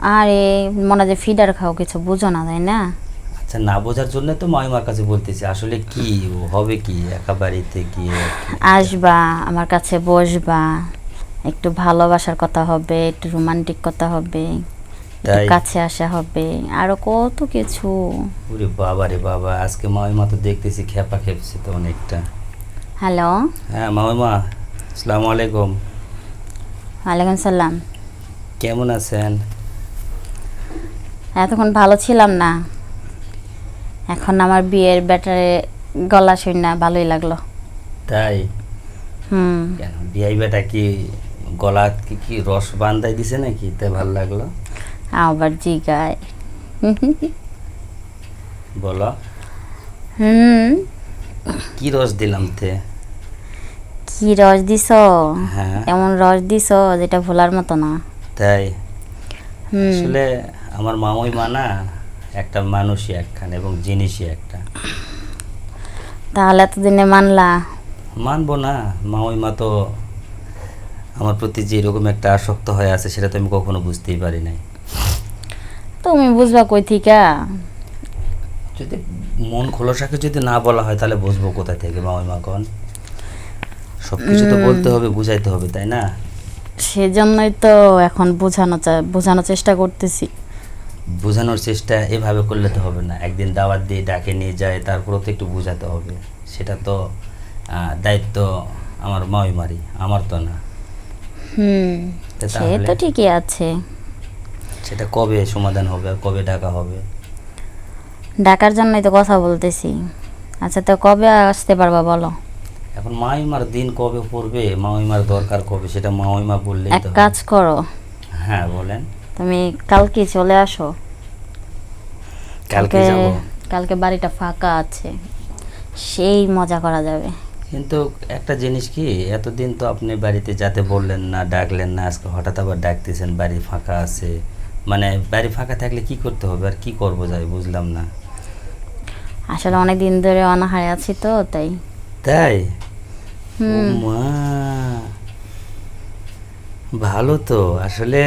আরে মনে যে ফিডার খাও কিছু বুঝো না তাই না? আচ্ছা না বোঝার জন্য তো মামিমার কাছে বলতেছি আসলে কি ও হবে কি একা বাড়িতে গিয়ে আসবা আমার কাছে বসবা একটু ভালোবাসার কথা হবে একটু রোমান্টিক কথা হবে তাই? কাছে আসা হবে আরও কত কিছু। ওরে বাবা রে বাবা আজকে মামিমা তো দেখতেছি খেপা খেপছে তো অনেকটা। হ্যালো? হ্যাঁ মামিমা আসসালামু আলাইকুম। ওয়ালাইকুম সালাম। কেমন আছেন? এতক্ষণ ভালো ছিলাম না। এখন আমার বিয়ের ব্যাটারে গলা শুন না ভালোই লাগল। তাই? হুম। কেন? বিয়াই বেটা কি গলা কি কি রস বান্ধাই দিছে নাকি? তাই ভালো লাগল? আবার জিগায়। বলো। হুম। কি রস দিলাম তে? কি রস দিছ? হ্যাঁ। এমন রস দিছ যেটা ভোলার মতো না। তাই? আসলে আমার মামুই মা না একটা মানুষই একখান এবং জিনিসই একটা। তাহলে এতদিনে মানলা? মানবো না। মামুই মা তো আমার প্রতি যে এরকম একটা আসক্ত হয়ে আছে সেটা তো আমি কখনো বুঝতেই পারি নাই। তুমি বুঝবা কই থিকা? যদি মন খোলসাকে যদি না বলা হয় তাহলে বুঝব কোথা থেকে মামুই মা কন? সব কিছু তো বলতে হবে বুঝাইতে হবে তাই না? সেজন্যই তো এখন বোঝানো চা- বোঝানোর চেষ্টা করতেছি। বোঝানোর চেষ্টা এভাবে করলে তো হবে না। একদিন দাওয়াত দিয়ে ডাকে নিয়ে যায় তারপরেও তো একটু বোঝাতে হবে। সেটা তো দায়িত্ব আমার মামিমারি আমার তো না। হুম সে তো ঠিকই আছে। সেটা কবে সমাধান হবে আর কবে ডাকা হবে? ডাকার জন্যই তো কথা বলতেছি। আচ্ছা তো কবে আসতে পারবা বলো? এখন মামিমার দিন কবে পড়বে? মামিমার দরকার কবে? সেটা মামিমা বললেই এক তো কাজ করো। হ্যাঁ বলেন। তুমি কালকে চলে আসো। কালকে যাব। কালকে বাড়িটা ফাঁকা আছে। সেই মজা করা যাবে। কিন্তু একটা জিনিস কি এতদিন তো আপনি বাড়িতে যাতে বললেন না ডাকলেন না আজকে হঠাৎ আবার ডাকতেছেন বাড়ি ফাঁকা আছে। মানে বাড়ি ফাঁকা থাকলে কি করতে হবে আর কি করব যাই বুঝলাম না। আসলে অনেক দিন ধরে অনাহারে আছি তো তাই। তাই? মা ভালো তো। আসলে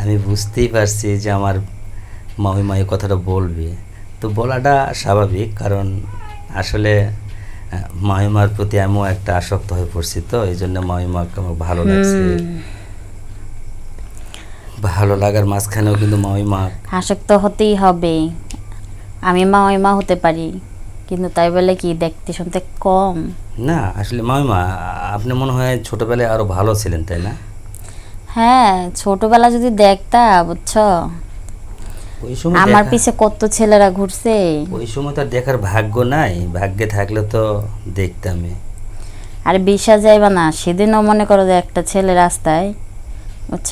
আমি বুঝতেই পারছি যে আমার মামিমা এই কথাটা বলবে। তো বলাটা স্বাভাবিক কারণ আসলে মামিমার প্রতি আমিও একটা আসক্ত হয়ে পড়ছি তো এই জন্য মামিমাকে আমার ভালো লাগছে। ভালো লাগার মাঝখানেও কিন্তু মামিমা আসক্ত হতেই হবে। আমি মা ওই মা হতে পারি। কিন্তু তাই বলে কি দেখতে শুনতে কম? না আসলে মামিমা আপনি মনে হয় ছোটবেলায় আরও ভালো ছিলেন তাই না? হ্যাঁ ছোটবেলা যদি দেখতা বুঝছ? ওই সময় আমার পিছে কত ছেলেরা ঘুরছে। ওই সময় তো দেখার ভাগ্য নাই ভাগ্যে থাকলে তো দেখতামই। আর বিশ্বাস যাইবা না সেদিনও মনে করো যে একটা ছেলে রাস্তায় বুঝছ?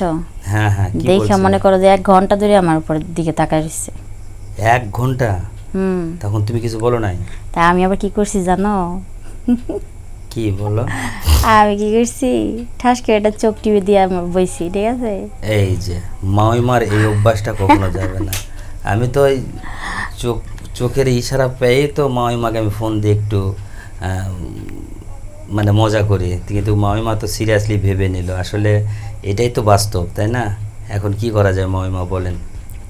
হ্যাঁ হ্যাঁ কি দেখে মনে করো যে এক ঘণ্টা ধরে আমার উপরের দিকে তাকায় রয়েছে এক ঘণ্টা? তখন তুমি কিছু বলো নাই? তা আমি আবার কি করছি জানো? কি বলো? আমি কি করছি? ঠাস করে একটা চোখ টিভি দিয়ে আমার বইছি ঠিক আছে? এই যে মামিমার এই অভ্যাসটা কখনো যাবে না। আমি তো ওই চোখ চোখের ইশারা পেয়েই তো মামিমাকে আমি ফোন দিয়ে একটু মানে মজা করি। কিন্তু মামিমা তো সিরিয়াসলি ভেবে নিল। আসলে এটাই তো বাস্তব তাই না? এখন কি করা যায় মামিমা বলেন?